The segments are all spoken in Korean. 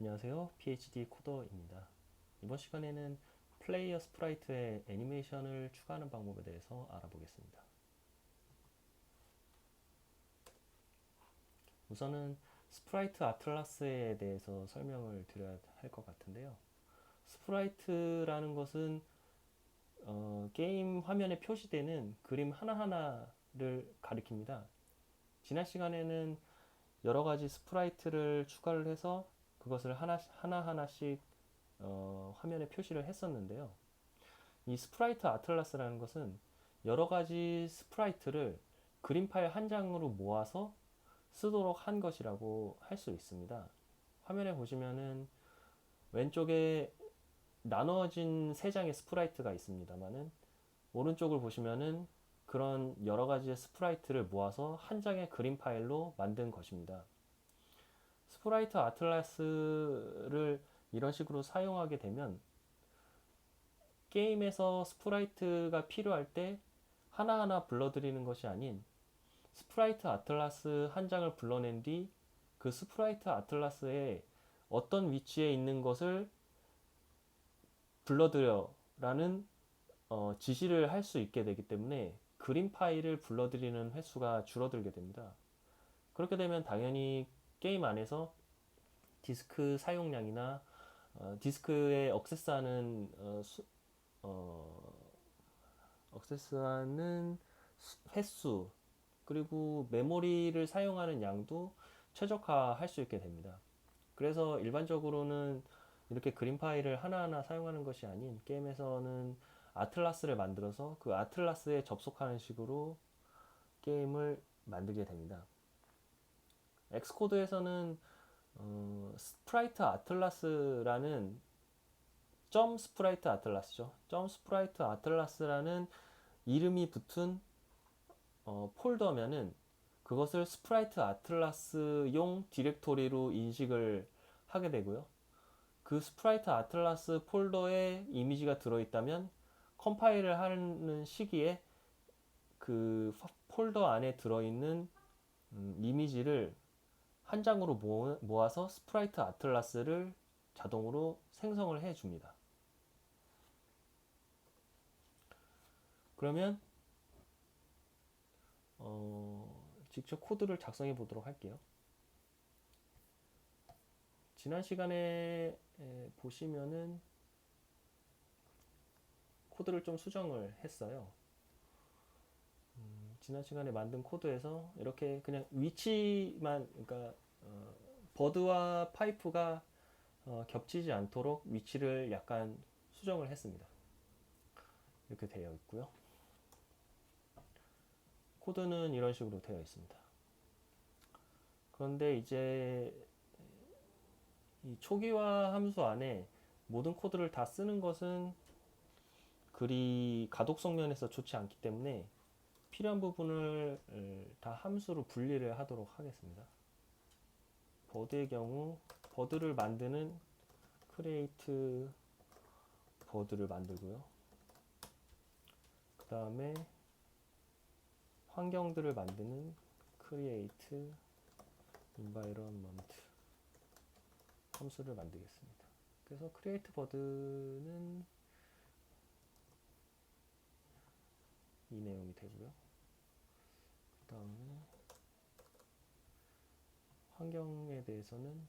안녕하세요. PhD 코더입니다. 이번 시간에는 플레이어 스프라이트의 애니메이션을 추가하는 방법에 대해서 알아보겠습니다. 우선은 스프라이트 아틀라스에 대해서 설명을 드려야 할 것 같은데요. 스프라이트라는 것은 어, 게임 화면에 표시되는 그림 하나하나를 가리킵니다. 지난 시간에는 여러 가지 스프라이트를 추가를 해서 그것을 하나, 하나하나씩 어, 화면에 표시를 했었는데요. 이 스프라이트 아틀라스라는 것은 여러 가지 스프라이트를 그림 파일 한 장으로 모아서 쓰도록 한 것이라고 할 수 있습니다. 화면에 보시면은 왼쪽에 나누어진 세 장의 스프라이트가 있습니다만은 오른쪽을 보시면은 그런 여러 가지의 스프라이트를 모아서 한 장의 그림 파일로 만든 것입니다. 스프라이트 아틀라스를 이런 식으로 사용하게 되면 게임에서 스프라이트가 필요할 때 하나하나 불러드리는 것이 아닌 스프라이트 아틀라스 한 장을 불러낸 뒤 그 스프라이트 아틀라스에 어떤 위치에 있는 것을 불러들여 라는 어, 지시를 할 수 있게 되기 때문에 그림 파일을 불러들이는 횟수가 줄어들게 됩니다. 그렇게 되면 당연히 게임 안에서 디스크 사용량이나 어, 디스크에 억세스하는 어, 수, 어, 억세스하는 횟수 그리고 메모리를 사용하는 양도 최적화할 수 있게 됩니다. 그래서 일반적으로는 이렇게 그림 파일을 하나하나 사용하는 것이 아닌 게임에서는 아틀라스를 만들어서 그 아틀라스에 접속하는 식으로 게임을 만들게 됩니다. 엑스코드에서는 어, 스프라이트 아틀라스라는 점 스프라이트 아틀라스죠. 점 스프라이트 아틀라스라는 이름이 붙은 어, 폴더면은 그것을 스프라이트 아틀라스용 디렉토리로 인식을 하게 되고요. 그 스프라이트 아틀라스 폴더에 이미지가 들어있다면 컴파일을 하는 시기에 그 폴더 안에 들어있는 음, 이미지를 한 장으로 모아서 스프라이트 아틀라스를 자동으로 생성을 해 줍니다. 그러면 어, 직접 코드를 작성해 보도록 할게요. 지난 시간에 보시면은 코드를 좀 수정을 했어요. 음, 지난 시간에 만든 코드에서 이렇게 그냥 위치만 그러니까 어, 버드와 파이프가 어, 겹치지 않도록 위치를 약간 수정을 했습니다. 이렇게 되어 있고요. 코드는 이런 식으로 되어 있습니다. 그런데 이제 이 초기화 함수 안에 모든 코드를 다 쓰는 것은 글이 가독성 면에서 좋지 않기 때문에 필요한 부분을 다 함수로 분리를 하도록 하겠습니다. 버드의 경우 버드를 만드는 create 버드를 만들고요. 그 다음에 환경들을 만드는 create environment 함수를 만들겠습니다. 그래서 create 버드는 이 내용이 되고요. 그 다음에 환경에 대해서는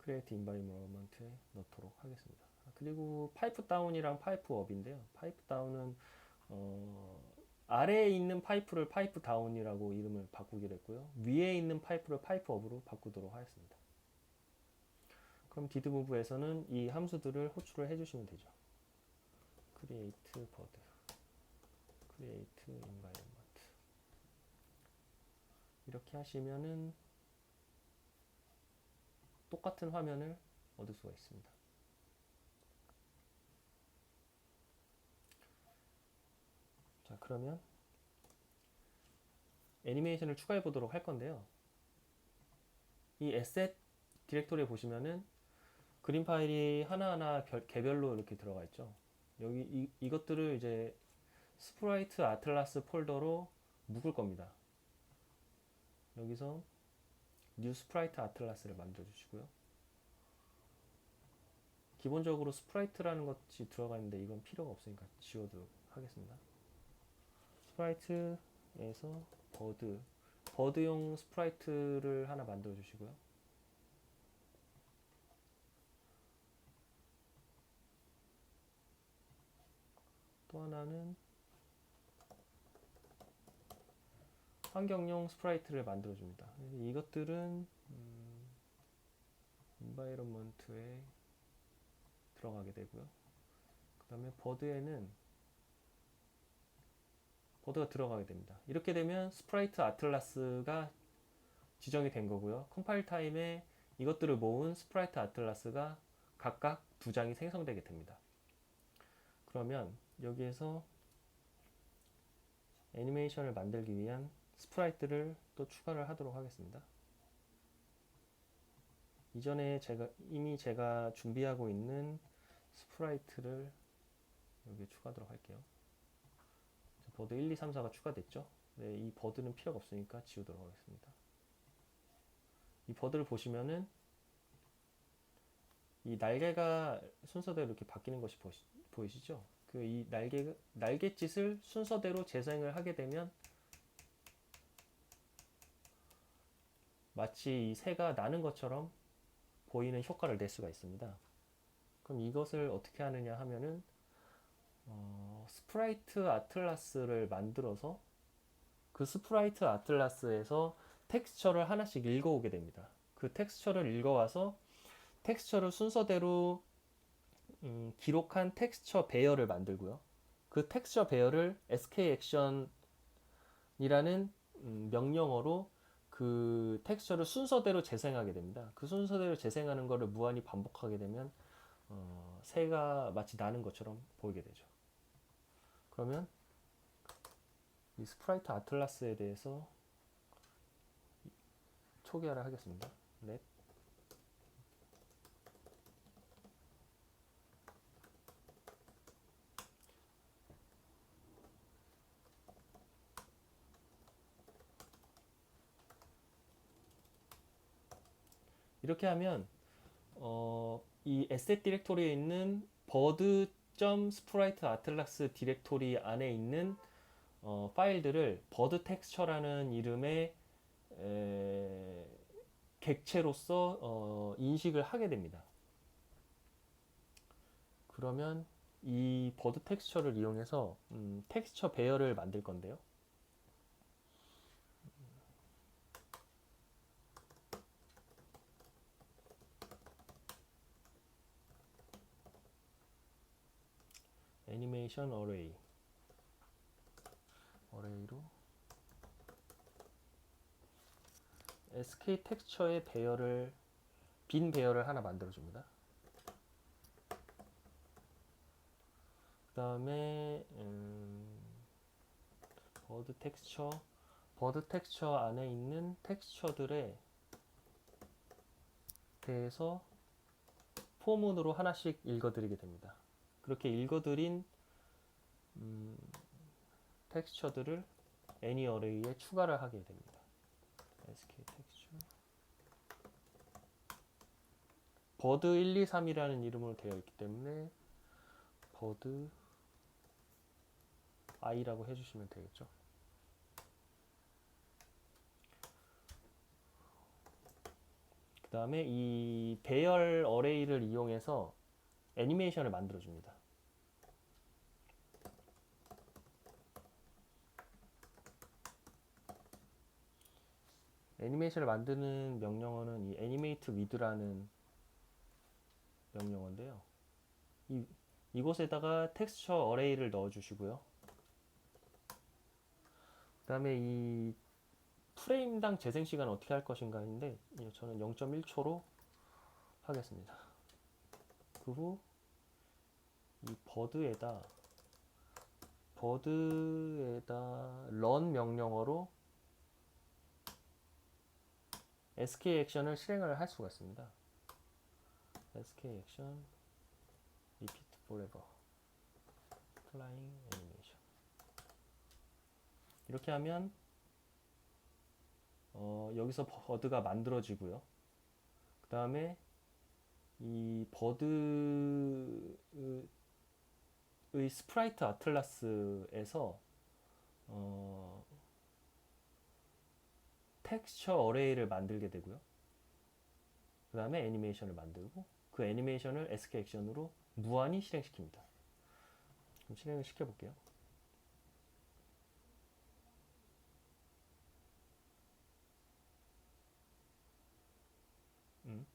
create environment에 넣도록 하겠습니다. 그리고 파이프 다운이랑 파이프 업인데요. 파이프 다운은 어, 아래에 있는 파이프를 파이프 다운이라고 이름을 바꾸기로 했고요. 위에 있는 파이프를 파이프 업으로 바꾸도록 하겠습니다. 그럼 디드무브에서는 이 함수들을 호출을 해주시면 되죠. create bird, create environment 이렇게 하시면은 똑같은 화면을 얻을 수가 있습니다. 자, 그러면 애니메이션을 추가해 보도록 할 건데요. 이 에셋 디렉토리에 보시면은 그림 파일이 하나하나 별, 개별로 이렇게 들어가 있죠. 여기 이, 이것들을 이제 스프라이트 아틀라스 폴더로 묶을 겁니다. 여기서 뉴 스프라이트 아틀라스를 만들어 주시고요. 기본적으로 스프라이트라는 것이 들어가 있는데 이건 필요가 없으니까 지워도록 하겠습니다. 스프라이트에서 버드, 버드용 스프라이트를 하나 만들어 주시고요. 또 하나는 환경용 스프라이트를 만들어 줍니다. 이것들은 음, 인바이러먼트에 들어가게 되고요. 그 다음에 버드에는 버드가 들어가게 됩니다. 이렇게 되면 스프라이트 아틀라스가 지정이 된 거고요. 컴파일 타임에 이것들을 모은 스프라이트 아틀라스가 각각 두 장이 생성되게 됩니다. 그러면 여기에서 애니메이션을 만들기 위한 스프라이트를 또 추가를 하도록 하겠습니다. 이전에 제가 이미 제가 준비하고 있는 스프라이트를 여기에 추가하도록 할게요. 버드 1, 2, 3, 4가 추가됐죠? 네, 이 버드는 필요가 없으니까 지우도록 하겠습니다. 이 버드를 보시면은 이 날개가 순서대로 이렇게 바뀌는 것이 보시, 보이시죠? 그 이 날개 날갯짓을 순서대로 재생을 하게 되면 마치 이 새가 나는 것처럼 보이는 효과를 낼 수가 있습니다. 그럼 이것을 어떻게 하느냐 하면은 어, 스프라이트 아틀라스를 만들어서 그 스프라이트 아틀라스에서 텍스처를 하나씩 읽어오게 됩니다. 그 텍스처를 읽어와서 텍스처를 순서대로 음, 기록한 텍스처 배열을 만들고요. 그 텍스처 배열을 SK 액션이라는 음, 명령어로 그 텍스처를 순서대로 재생하게 됩니다. 그 순서대로 재생하는 것을 무한히 반복하게 되면 어, 새가 마치 나는 것처럼 보이게 되죠. 그러면 이 스프라이트 아틀라스에 대해서 초기화를 하겠습니다. 넷. 이렇게 하면 어, 이 에셋 디렉토리에 있는 버드 sprite atlas 디렉토리 안에 있는 어, 파일들을 버드 텍스처라는 이름의 에, 객체로서 어, 인식을 하게 됩니다. 그러면 이 버드 텍스처를 이용해서 음, 텍스처 배열을 만들 건데요. 애니메이션 어레이 어레이로 SK 텍스처의 배열을 빈 배열을 하나 만들어 줍니다. 그 다음에 음, 버드 텍스처 버드 텍스처 안에 있는 텍스처들에 대해서 포문으로 하나씩 읽어드리게 됩니다. 그렇게 읽어드린 음, 텍스처들을 any array에 추가를 하게 됩니다. SK 텍스처 버드 1, 2, 3이라는 이름으로 되어 있기 때문에 버드 i라고 해주시면 되겠죠. 그 다음에 이 배열 어레이를 이용해서 애니메이션을 만들어 줍니다. 애니메이션을 만드는 명령어는 이 animate with라는 명령어인데요. 이, 이곳에다가 텍스처 어레이를 넣어 주시고요. 그 다음에 이 프레임당 재생 시간 어떻게 할 것인가 했는데 저는 0.1초로 하겠습니다. 그 후 이 버드에다 버드에다 run 명령어로 SK 액션을 실행을 할 수가 있습니다. SK 액션 repeat forever flying animation 이렇게 하면 어, 여기서 버드가 만들어지고요. 그 다음에 이 버드의 스프라이트 아틀라스에서 어, 텍스처 어레이를 만들게 되고요. 그 다음에 애니메이션을 만들고 그 애니메이션을 SK 액션으로 무한히 실행시킵니다. 그럼 실행을 시켜볼게요. 음,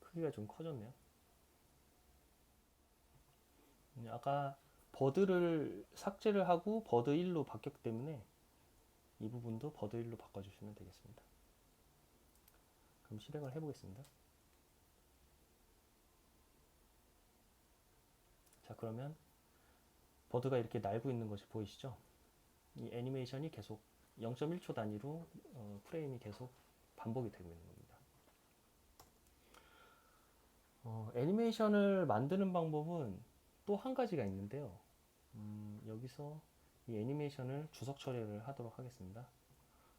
크기가 좀 커졌네요. 음, 아까 버드를 삭제를 하고 버드 1로 바뀌었기 때문에 이 부분도 버드 1로 바꿔주시면 되겠습니다. 그럼 실행을 해보겠습니다. 자, 그러면 버드가 이렇게 날고 있는 것이 보이시죠? 이 애니메이션이 계속 0.1초 단위로 어, 프레임이 계속 반복이 되고 있는 겁니다. 어, 애니메이션을 만드는 방법은 또 한 가지가 있는데요. 음, 여기서 이 애니메이션을 주석 처리를 하도록 하겠습니다.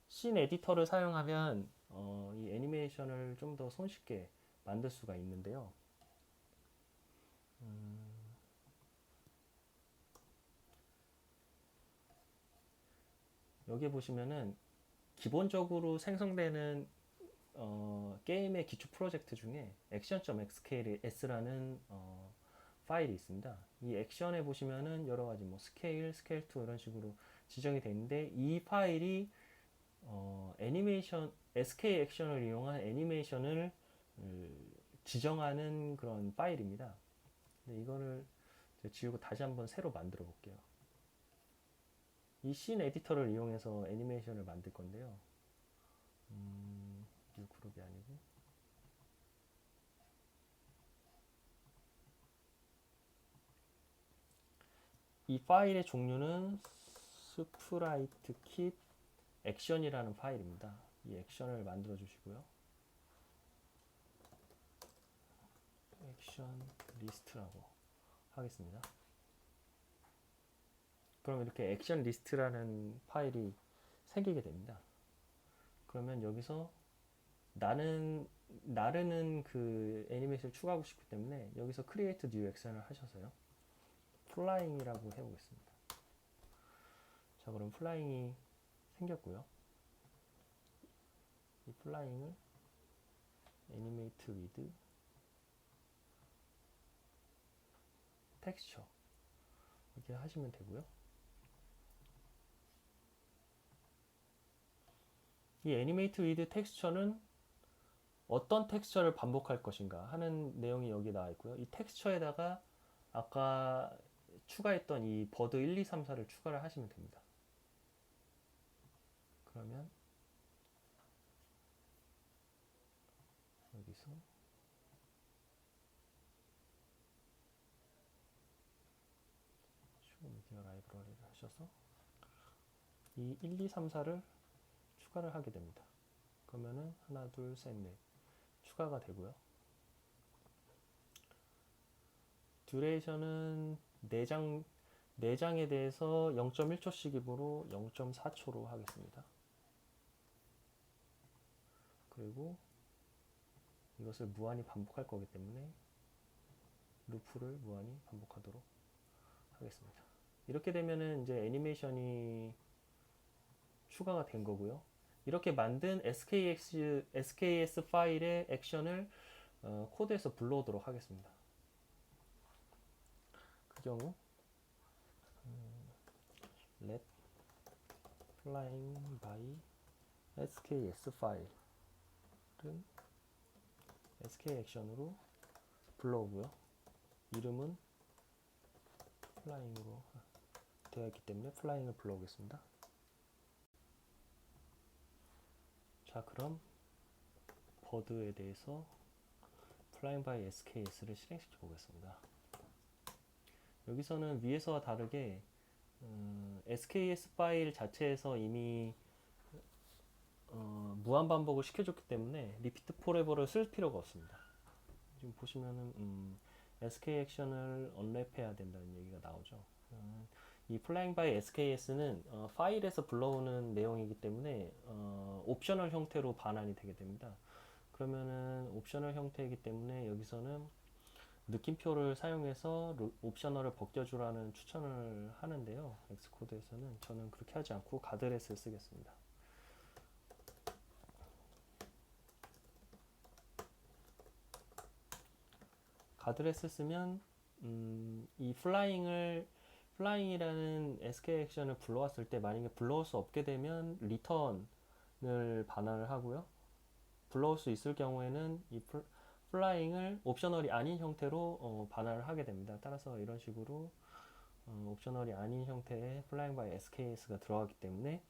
씬 에디터를 사용하면 어, 이 애니메이션을 좀 더 손쉽게 만들 수가 있는데요. 음, 여기 보시면은 기본적으로 생성되는 어, 게임의 기초 프로젝트 중에 action.xks라는 어, 파일이 있습니다. 이 액션에 보시면은 여러 가지 뭐 스케일, 스케일 2 이런 식으로 지정이 되어 있는데 이 파일이 어, 애니메이션 SK 액션을 이용한 애니메이션을 음, 지정하는 그런 파일입니다. 근데 이거를 지우고 다시 한번 새로 만들어 볼게요. 이 씬 에디터를 이용해서 애니메이션을 만들 건데요. 음, 뉴 그룹이 아니고 이 파일의 종류는 스프라이트 킷 액션이라는 파일입니다. 이 액션을 만들어 주시고요. 액션 리스트라고 하겠습니다. 그럼 이렇게 액션 리스트라는 파일이 생기게 됩니다. 그러면 여기서 나는 나르는 그 애니메이션을 추가하고 싶기 때문에 여기서 create new action을 하셔서요. 플라잉이라고 해보겠습니다. 자, 그럼 플라잉이 생겼고요. 이 플라잉을 애니메이트 위드 텍스처 이렇게 하시면 되고요. 이 애니메이트 위드 텍스처는 어떤 텍스처를 반복할 것인가 하는 내용이 여기 나와 있고요. 이 텍스처에다가 아까 추가했던 이 버드 1, 2, 3, 4를 추가를 하시면 됩니다. 그러면 여기서 쇼 미디어 라이브러리를 하셔서 이 1, 2, 3, 4를 추가를 하게 됩니다. 그러면은 하나, 둘, 셋, 넷 추가가 되고요. 듀레이션은 4장 4장에 대해서 0.1초씩이므로 0.4초로 하겠습니다. 그리고 이것을 무한히 반복할 거기 때문에 루프를 무한히 반복하도록 하겠습니다. 이렇게 되면은 이제 애니메이션이 추가가 된 거고요. 이렇게 만든 SKS, SKS 파일의 액션을 어, 코드에서 불러오도록 하겠습니다. 그 경우 음, let flying by SKS 파일은 SK 액션으로 불러오고요. 이름은 flying으로 되어 있기 때문에 flying을 불러오겠습니다. 자, 그럼 버드에 대해서 flying by SKS를 실행시켜 보겠습니다. 여기서는 위에서와 다르게 음, SKS 파일 자체에서 이미 어, 무한 반복을 시켜줬기 때문에 리피트 포레버를 쓸 필요가 없습니다. 지금 보시면은 음, SK 액션을 언랩해야 된다는 얘기가 나오죠. 음, 이 Flying by SKS는 어, 파일에서 불러오는 내용이기 때문에 어, 옵셔널 형태로 반환이 되게 됩니다. 그러면은 옵셔널 형태이기 때문에 여기서는 느낌표를 사용해서 로- 옵셔널을 벗겨주라는 추천을 하는데요. 엑스코드에서는 저는 그렇게 하지 않고 가드렛을 쓰겠습니다. 가드렛을 쓰면 음, 이 플라잉을 플라잉이라는 SK 액션을 불러왔을 때 만약에 불러올 수 없게 되면 리턴을 반환을 하고요. 불러올 수 있을 경우에는 이 플, 플라잉을 옵셔널이 아닌 형태로 어, 반환을 하게 됩니다. 따라서 이런 식으로 어, 옵셔널이 아닌 형태의 플라잉 바이 SKS가 들어가기 때문에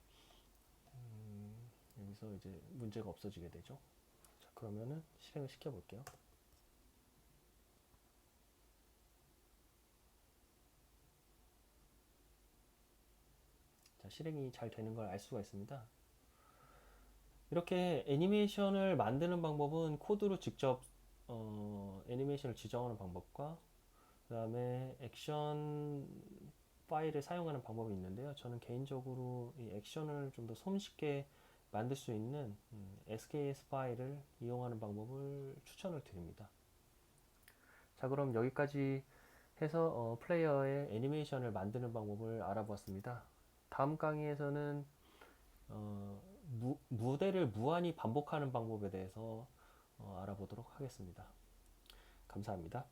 음, 여기서 이제 문제가 없어지게 되죠. 자, 그러면은 실행을 시켜 볼게요. 자, 실행이 잘 되는 걸 알 수가 있습니다. 이렇게 애니메이션을 만드는 방법은 코드로 직접 어, 애니메이션을 지정하는 방법과 그 다음에 액션 파일을 사용하는 방법이 있는데요. 저는 개인적으로 이 액션을 좀 더 손쉽게 만들 수 있는 음, SKS 파일을 이용하는 방법을 추천을 드립니다. 자, 그럼 여기까지 해서 어, 플레이어의 애니메이션을 만드는 방법을 알아보았습니다. 다음 강의에서는 어, 무, 무대를 무한히 반복하는 방법에 대해서 어, 알아보도록 하겠습니다. 감사합니다.